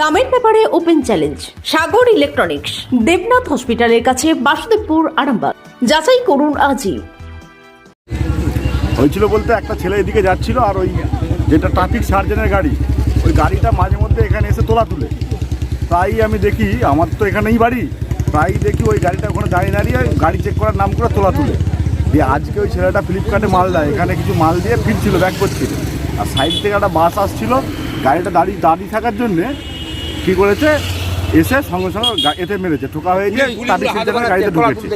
দামের ব্যাপারে open challenge, Sagar electronics, Debnath হসপিটালের কাছে বাসুদেবপুর, আরামবাগ। যাচাই করুন আজই। হয়েছিল বলতে একটা ছেলে এদিকে যাচ্ছিল আর ওই যেটা ট্রাফিক সার্জেনের গাড়ি, ওই গাড়িটা মাঝে মধ্যে এখানে এসে তোলা তুলে। তাই আমি দেখি, আমার তো এখানেই বাড়ি তাই দেখি ওই গাড়িটা ওখানে দাঁড়িয়ে দাঁড়িয়ে গাড়ি চেক করার নাম করে তোলা তুলে। দিয়ে আজকে ওই ছেলেটা ফ্লিপকার্টে মাল দেয়, এখানে কিছু মাল দিয়ে ফিরছিল ব্যাক করছিল। আর সাইড থেকে একটা বাস আসছিল, গাড়িটা দাঁড়িয়ে দাঁড়িয়ে থাকার জন্যে কী করেছে? এসে সঙ্গে সঙ্গে এতে মেরেছে ঠোকা হয়েছে সার্জেনের গাড়িতে ঢুকেছে।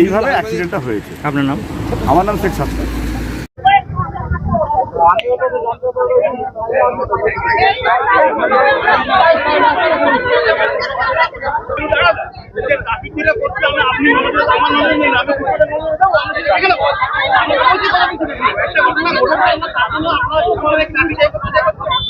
এইভাবে অ্যাক্সিডেন্টটা হয়েছে। আপনার নাম? আমার নাম Sheikh Sattar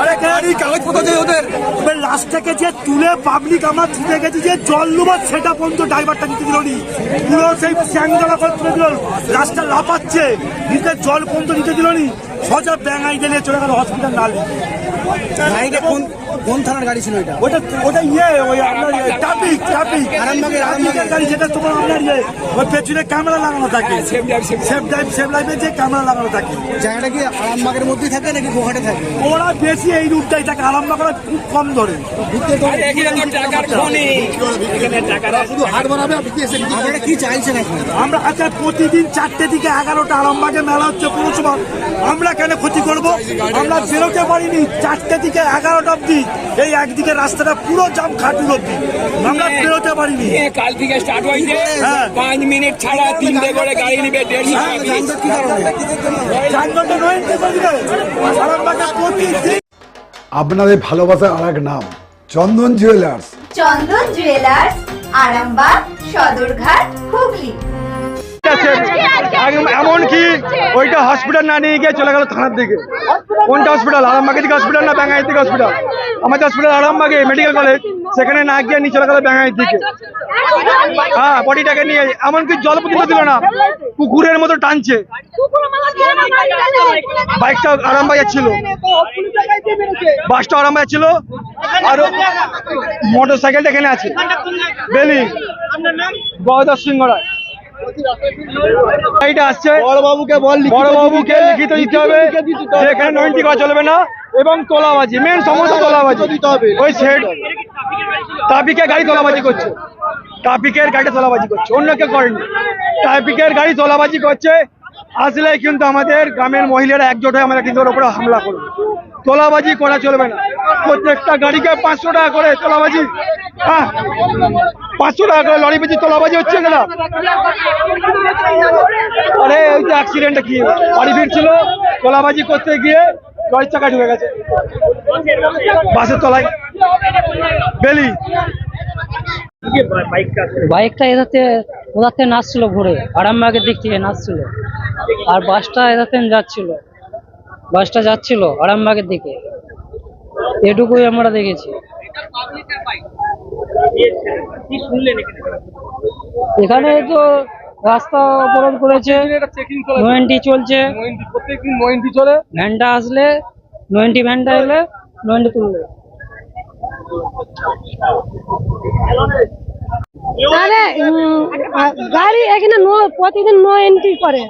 আরে গাড়ি কাগজপত্র দিয়ে ওদের। এবার লাস্ট থেকে যে তুলে পাবলিক আমার ছুটে গেছে যে জল নেবার সেটা পর্যন্ত ড্রাইভারটা নিতে দিল নি। পুরো সেই স্যাংদলা করে তুলে দিল। রাস্তা লাপাচ্ছে নিতে জল পর্যন্ত নিতে দিল নি। সোজা ব্যাঙাই দিলে চলে গেল হসপিটাল গাড়িটা কোন কোন থানার গাড়ি ছিল এটা? ওটা ওটা ইয়ে ওই আপনার ট্রাফিক ট্রাফিক। আরামবাগের- আরামবাগের। গাড়ি যেটা তোমার আপনার ইয়ে ওই পেছনে ক্যামেরা লাগানো থাকে। সেফ ড্রাইভ সেফ লাইফে যে ক্যামেরা লাগানো থাকে। জায়গাটা কি আরামবাগের মধ্যেই থাকে নাকি গোহাটে থাকে? ওরা বেশি এই রুটটাই থাকে আরামবাগ ওরা খুব কম ধরে। আপনারা কি চাইছেন আমরা আচ্ছা প্রতিদিন চারটে থেকে এগারোটা আরামবাগে মেলা হচ্ছে পৌরসভা। আমরা কেন ক্ষতি করব? আমরা বেরোতে পারিনি চারটে দিকে এগারোটা অব্দি এই একদিকে রাস্তাটা পুরো জাম খাটুর অব্দি আমরা বেরোতে পারিনি। কাল থেকে স্টার্ট হয়েছে। হ্যাঁ। পাঁচ মিনিট ছাড়া তিনটে করে গাড়ি নিবে প্রতিদিন আপনাদের ভালোবাসার আর এক নাম চন্দন জুয়েলার্স চন্দন জুয়েলার্স আরামবাগ সদরঘাট হুগলি। এমনকি ওইটা হসপিটাল না নিয়ে গিয়ে চলে গেল থানার দিকে। কোনটা হসপিটাল আরামবাগের দিকে হসপিটাল না ব্যাঙ্গাইয়ের দিকে হসপিটাল আমাদের হসপিটাল আরামবাগে মেডিকেল কলেজ সেখানে না গিয়ে নিয়ে চলে গেল ব্যাঙ্গাইয়ের দিকে। হ্যাঁ বডিটাকে নিয়ে, এমনকি জল পর্যন্ত দিল না। কুকুরের মতো টানছে। বাইকটা আরামবাগ ছিল। বাসটা আরামবাগ ছিল। আর মোটর সাইকেলটা এখানে আছে। বেলি। গদার সিংহ এইটা আসছে। বড়বাবুকে বল বড়বাবুকে লিখিত দিতে হবে। এখানে করা চলবে না এবং তোলাবাজি মেন সমস্যা তোলাবাজি। ওই সেট ট্রাফিকের গাড়ি তোলাবাজি করছে। ট্রাফিকের গাড়ি তোলাবাজি করছে। অন্য কেউ করেনি। ট্রাফিকের গাড়ি তোলাবাজি করছে। আসলে কিন্তু আমাদের গ্রামের মহিলারা একজোট হয়ে আমাদের কিন্তু ওর উপরে হামলা করবে। তোলাবাজি করা চলবে না। প্রত্যেকটা গাড়িকে পাঁচশো টাকা করে তোলাবাজি। হ্যাঁ? পাঁচশো টাকা করে লরি পেয়েছি তোলাবাজি হচ্ছে না আরে ওই যে অ্যাক্সিডেন্টটা কি বাড়ি ফিরছিল তোলাবাজি করতে গিয়ে লরির চাকা ঢুকে গেছে। বাসের তলায়। বেলি। বাইকটা এধাতে ওধার থেকে নাচছিল ঘুরে আরামবাগের দিক থেকে নাচছিল। আর বাসটা থেকে যাচ্ছিল। বাসটা যাচ্ছিল আরামবাগের দিকে। এটুকুই আমরা দেখেছি। এখানে? তো রাস্তা অবরোধ করেছে নোয়েন্টি চলছে। প্রত্যেকদিন মহিন্দি চলে। ভ্যানটা আসলে নোয়েন্টি ভ্যানটা এলে নোয়েন্টি তুলবে। আরে গাড়ি এখানে নো প্রতিদিন নো এন্ট্রি করে।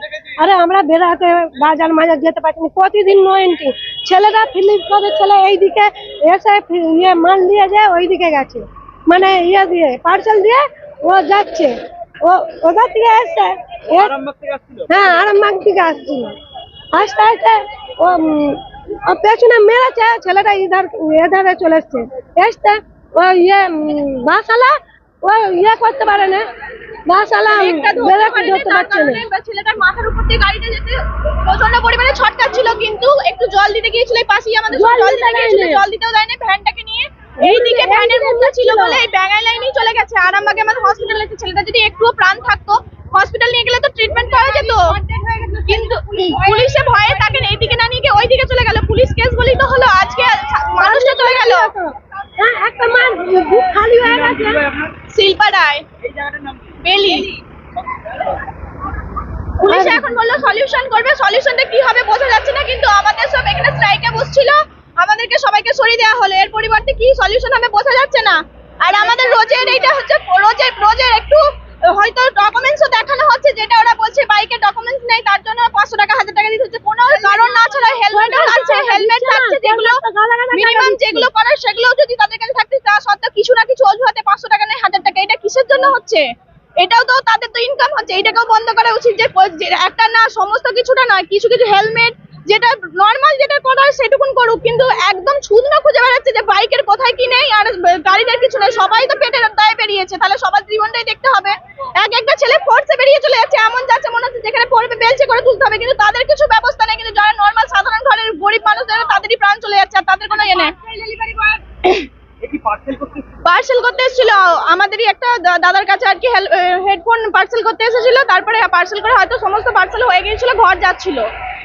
আরে আমরা বেড়াতে বাজার মাজার যেতে পারছি না প্রতিদিন নো এন্ট্রি ছেলেরা ফিলিপকার্টের ছেলে এইদিকে এসে ইয়ে মাল দিয়ে যায় ওইদিকে গেছে। মানে ইয়ে দিয়ে পার্সেল দিয়ে ও যাচ্ছে। ও ওদের থেকে এসছে হ্যাঁ আরামবাগ থেকে আসছিল। আসতে আসতে ও পেছনে মেরেছে ছেলেটা ইধার এধারে চলে এসছে। এসছে ও ইয়ে বাসালা ও ইয়ে করতে পারে না। বাসালা ব্রেক ধরতে পারছে না। ছেলেটার মাথার উপর দিয়ে গাড়িটা যেতে প্রচণ্ড পরিমাণে ছটকাচ্ছিল কিন্তু একটু জল দিতে গিয়েছিল পাশেই আমাদের জল দিতে গিয়েছিল জল দিতেও দেয়নি ভ্যানটাকে নিয়ে। এইদিকে ভ্যানের মুখটা ছিল বলে এই ব্যাঙাই লাইনেই আরামবাগে আমাদের হসপিটাল ছেলেটা যদি একটুও প্রাণ থাকতো হসপিটাল নিয়ে গেলে তো ট্রিটমেন্ট করা যেত। কিন্তু পুলিশে ভয়ে তাকে এইদিকে না নিয়ে গিয়ে ওইদিকে চলে গেল। পুলিশ কেস বলেই তো হলো আজকে মানুষটা চলে গেল। হ্যাঁ একটা বুক খালি হয়ে গেছে। শিল্পা রায় বেলি। পুলিশ এখন বলল সলিউশন করবে। সলিউশনটা কি হবে বোঝা যাচ্ছে না কিন্তু আমাদের সব এখানে স্ট্রাইকে বসছিল। আমাদেরকে সবাইকে সরিয়ে দেওয়া হলো। এর পরিবর্তে কি সলিউশন হবে বোঝা যাচ্ছে না। আর আমাদের রোজের এইটা হচ্ছে রোজের রোজের একটু হয়তো ডকুমেন্টসও দেখানো হচ্ছে, যেটা ওরা বলছে বাইকের ডকুমেন্টস নেই, তার জন্য পাঁচশো টাকা, হাজার টাকা দিতে হচ্ছে। কোনো কারণ না ছাড়া হেলমেটও থাকছে হেলমেট থাকছে যেগুলো মিনিমাম যেগুলো করার সেগুলো যদি তাদের কাছে থাকছে তা সত্ত্বেও কিছু না কিছু অজুহাতে পাঁচশো টাকা নেই, হাজার টাকা। এটা কিসের জন্য হচ্ছে? এটাও তো তাদের তো ইনকাম হচ্ছে, এটাকেও বন্ধ করা উচিত যে যে একটা না, সমস্ত কিছুটা নয়, কিছু কিছু হেলমেট যেটা নর্মাল যেটা করার সেটুকুন করুক কিন্তু একদম ছুদ না খুঁজে বেড়াচ্ছে যে বাইকের কোথায় কি নেই আর গাড়িদের কিছু নেই। সবাই তো পেটের দায়ে বেরিয়েছে তাহলে সবার জীবনটাই দেখতে হবে। এক একটা ছেলে ফোর্সে বেরিয়ে চলে যাচ্ছে এমন যাচ্ছে মনে হচ্ছে যেখানে পড়বে বেলচে করে তুলতে হবে কিন্তু তাদের কিছু ব্যবস্থা নেই কিন্তু যারা নর্মাল সাধারণ ঘরের গরিব মানুষদের তাদেরই প্রাণ চলে যাচ্ছে আর তাদের কোনো ইয়ে নেই। পার্সেল করতে এসেছিল? আমাদেরই একটা দাদার কাছে আর কি হেডফোন পার্সেল করতে এসেছিল তারপরে পার্সেল করে হয়তো সমস্ত পার্সেল হয়ে গিয়েছিল ঘর যাচ্ছিল।